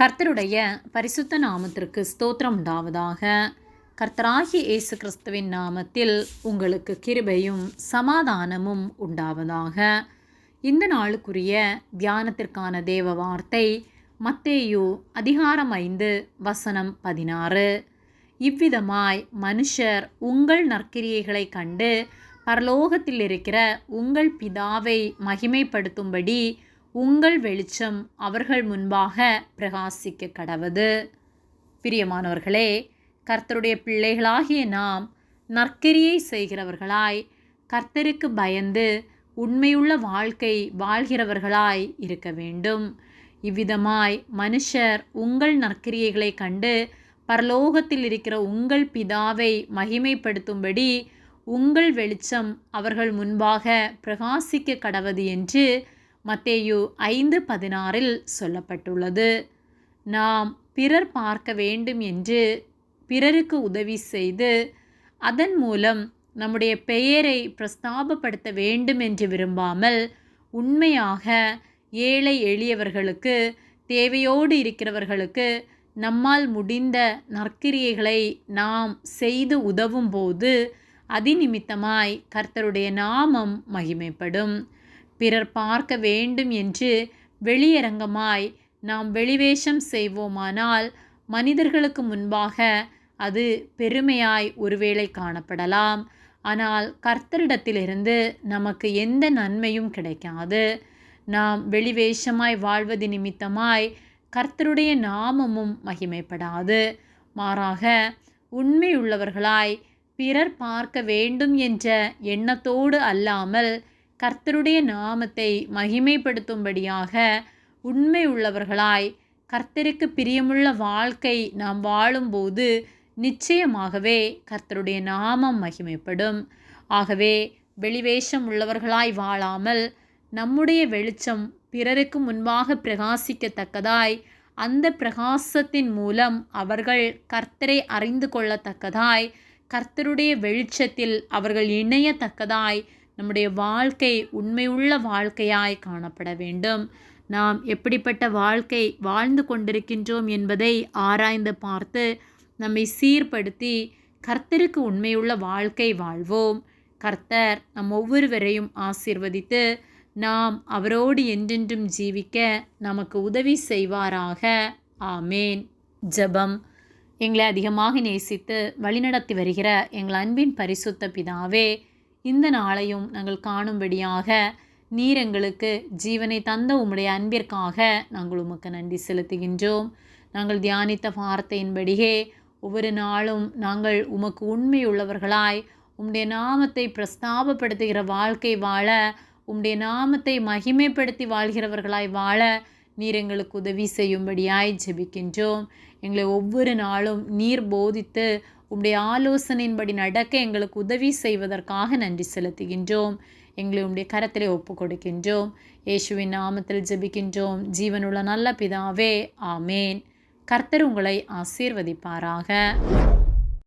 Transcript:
கர்த்தருடைய பரிசுத்த நாமத்திற்கு ஸ்தோத்திரம் உண்டாவதாக. கர்த்தராகி இயேசு கிறிஸ்துவின் நாமத்தில் உங்களுக்கு கிருபையும் சமாதானமும் உண்டாவதாக. இந்த நாளுக்குரிய தியானத்திற்கான தேவ வார்த்தை மத்தேயு அதிகாரம் ஐந்து வசனம் பதினாறு. இவ்விதமாய் மனுஷர் உங்கள் நற்கிரியைகளை கண்டு பரலோகத்தில் இருக்கிற உங்கள் பிதாவை மகிமைப்படுத்தும்படி உங்கள் வெளிச்சம் அவர்கள் முன்பாக பிரகாசிக்க கடவது. பிரியமானவர்களே கர்த்தருடைய பிள்ளைகளாகிய நாம் நற்கரியை செய்கிறவர்களாய் கர்த்தருக்கு பயந்து உண்மையுள்ள வாழ்க்கை வாழ்கிறவர்களாய் இருக்க வேண்டும். இவ்விதமாய் மனுஷர் உங்கள் நற்கிரியைகளை கண்டு பரலோகத்தில் இருக்கிற உங்கள் பிதாவை மகிமைப்படுத்தும்படி உங்கள் வெளிச்சம் அவர்கள் முன்பாக பிரகாசிக்க கடவது என்று மத்தேயு ஐந்து பதினாறில் சொல்லப்பட்டுள்ளது. நாம் பிறர் பார்க்க வேண்டும் என்று பிறருக்கு உதவி செய்து அதன் மூலம் நம்முடைய பெயரை பிரஸ்தாபப்படுத்த வேண்டும் என்று விரும்பாமல் உண்மையாக ஏழை எளியவர்களுக்கு தேவையோடு இருக்கிறவர்களுக்கு நம்மால் முடிந்த நற்கிரியைகளை நாம் செய்து உதவும் போது அதிநிமித்தமாய் கர்த்தருடைய நாமம் மகிமைப்படும். பிறர் பார்க்க வேண்டும் என்று வெளியரங்கமாய் நாம் வெளிவேஷம் செய்வோமானால் மனிதர்களுக்கு முன்பாக அது பெருமையாய் ஒருவேளை காணப்படலாம். ஆனால் கர்த்தரிடத்திலிருந்து நமக்கு எந்த நன்மையும் கிடைக்காது. நாம் வெளிவேஷமாய் வாழ்வது நிமித்தமாய் கர்த்தருடைய நாமமும் மகிமைப்படாது. மாறாக உண்மையுள்ளவர்களாய் பிறர் பார்க்க வேண்டும் என்ற எண்ணத்தோடு அல்லாமல் கர்த்தருடைய நாமத்தை மகிமைப்படுத்தும்படியாக உண்மை உள்ளவர்களாய் கர்த்தருக்கு பிரியமுள்ள வாழ்க்கை நாம் வாழும்போது நிச்சயமாகவே கர்த்தருடைய நாமம் மகிமைப்படும். ஆகவே வெளிவேஷம் உள்ளவர்களாய் வாழாமல் நம்முடைய வெளிச்சம் பிறருக்கு முன்பாக பிரகாசிக்கத்தக்கதாய் அந்த பிரகாசத்தின் மூலம் அவர்கள் கர்த்தரை அறிந்து கொள்ளத்தக்கதாய் கர்த்தருடைய வெளிச்சத்தில் அவர்கள் இணையத்தக்கதாய் நம்முடைய வாழ்க்கை உண்மையுள்ள வாழ்க்கையாய் காணப்பட வேண்டும். நாம் எப்படிப்பட்ட வாழ்க்கை வாழ்ந்து கொண்டிருக்கின்றோம் என்பதை ஆராய்ந்து பார்த்து நம்மை சீர்படுத்தி கர்த்தருக்கு உண்மையுள்ள வாழ்க்கை வாழ்வோம். கர்த்தர் நம் ஒவ்வொருவரையும் ஆசீர்வதித்து நாம் அவரோடு என்றென்றும் ஜீவிக்க நமக்கு உதவி செய்வாராக. ஆமேன். ஜபம். எங்களை அதிகமாக நேசித்து வழிநடத்தி வருகிற எங்கள் அன்பின் பரிசுத்த பிதாவே இந்த நாளையும் நாங்கள் காணும்படியாக நீர் எங்களுக்கு ஜீவனை தந்த உம்முடைய அன்பிற்காக நாங்கள் உமக்கு நன்றி செலுத்துகின்றோம். நாங்கள் தியானித்த வார்த்தையின்படியே ஒவ்வொரு நாளும் நாங்கள் உமக்கு உண்மையுள்ளவர்களாய் உம்முடைய நாமத்தை பிரஸ்தாபப்படுத்துகிற வாழ்க்கை வாழ உம்முடைய நாமத்தை மகிமைப்படுத்தி வாழ்கிறவர்களாய் வாழ நீர் எங்களுக்கு உதவி செய்யும்படியாய் ஜெபிக்கின்றோம். எங்களை ஒவ்வொரு நாளும் நீர் போதித்து உம்முடைய ஆலோசனையின்படி நடக்க எங்களுக்கு உதவி செய்வதற்காக நன்றி செலுத்துகின்றோம். எங்களை உம்முடைய கரத்திலே ஒப்பு கொடுக்கின்றோம் இயேசுவின் நாமத்தில் ஜெபிக்கின்றோம். ஜீவனுள்ள நல்ல பிதாவே ஆமேன். கர்த்தர் உங்களை ஆசீர்வதிப்பாராக.